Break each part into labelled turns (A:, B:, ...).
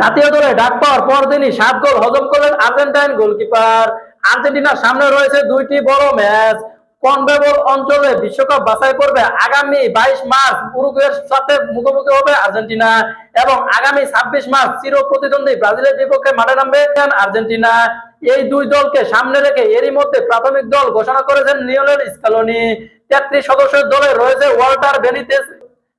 A: জাতীয় দলে ডাক পাওয়ার পরদিনই সাত গোল হজম করলেন আর্জেন্টাইন গোলকিপার। আর্জেন্টিনার সামনে রয়েছে দুইটি বড় ম্যাচ। কনবেবল অঞ্চলে বিশ্বকাপ বাছাই করবে আগামী বাইশ মার্চ। উরুগুয়ের সাথে মুখোমুখি হবে আর্জেন্টিনা এবং আগামী ছাব্বিশ মার্চ চির প্রতিদ্বন্দ্বী ব্রাজিলের বিপক্ষে মাঠে নামবে আর্জেন্টিনা। এই দুই দলকে সামনে রেখে এরই মধ্যে প্রাথমিক দল ঘোষণা করেছেন লিওনেল স্কালোনি। তেত্রিশ সদস্যের দলে রয়েছে ওয়াল্টার বেনিতেস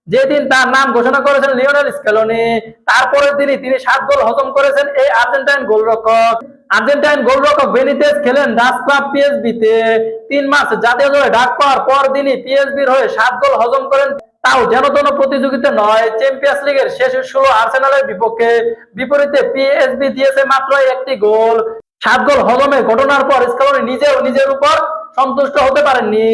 A: যেদিন তার নাম ঘোষণা করেছেন লিওনেল স্কেলোনি, তারপরের দিনই তিনি সাত গোল হজম করেছেন এই আর্জেন্টাইন গোলরক্ষক। আর্জেন্টাইন গোলরক্ষক বেনিতেস খেলেন ডাস ক্লাব পিএসবি তে তিন মাস জাতীয় দলে ডাক পাওয়ার পর দিনই পিএসবির হয়ে সাত গোল হজম করেন তাও যেন তেন প্রতিযোগিতা নয়, চ্যাম্পিয়ন্স লিগের শেষ ষোলো আর্সেনালের বিপক্ষে। বিপরীতে পিএসবি দিয়েছে মাত্র একটি গোল। সাত গোল হজমের ঘটনার পর স্কেলোনি নিজেও নিজের উপর সন্তুষ্ট হতে পারেননি।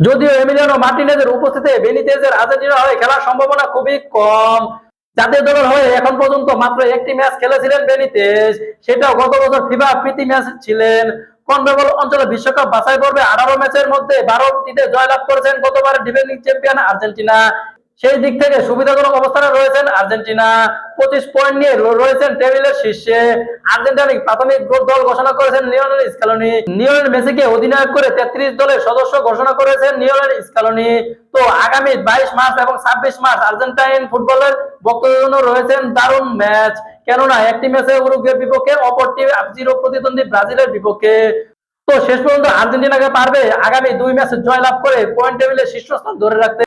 A: যদিও এমিলিয়ানো মার্টিনেজের উপস্থিতিতে বেনিতেজের আর্জেন্টিনা হয়ে খেলার সম্ভাবনা খুবই কম। জাতীয় দলের হয়ে এখন পর্যন্ত মাত্র একটি ম্যাচ খেলেছিলেন বেনিতেজ। সেটাও গত বছর ফিফা প্রীতি ম্যাচ ছিলেন। কনবেবল অঞ্চলে বিশ্বকাপ বাছাই পর্বে আঠারো ম্যাচের মধ্যে বারোটিতে জয়লাভ করেছেন গতবার ডিফেন্ডিং চ্যাম্পিয়ন আর্জেন্টিনা। সেই দিক থেকে সুবিধাজনক অবস্থানে রয়েছেন আর্জেন্টিনা। পঁচিশ পয়েন্ট নিয়ে রয়েছেন টেবিলের শীর্ষে। আর্জেন্টিনা প্রাথমিক দল ঘোষণা করেছেন লিওনেল স্কালোনি। লিওনেল মেসিকে অধিনায়ক করে তেত্রিশ দলের সদস্য ঘোষণা করেছেন লিওনেল স্কালোনি। তো আগামী বাইশ মার্চ এবং ছাব্বিশ মার্চ আর্জেন্টাইন ফুটবলের বক্তব্যের জন্য রয়েছেন দারুণ ম্যাচ। কেননা একটি ম্যাচে উরুগুয়ের বিপক্ষে অপরটি চির প্রতিদ্বন্দ্বী ব্রাজিলের বিপক্ষে। তো শেষ পর্যন্ত আর্জেন্টিনাকে পারবে আগামী দুই ম্যাচে জয়লাভ করে পয়েন্ট টেবিলের শীর্ষস্থান ধরে রাখতে।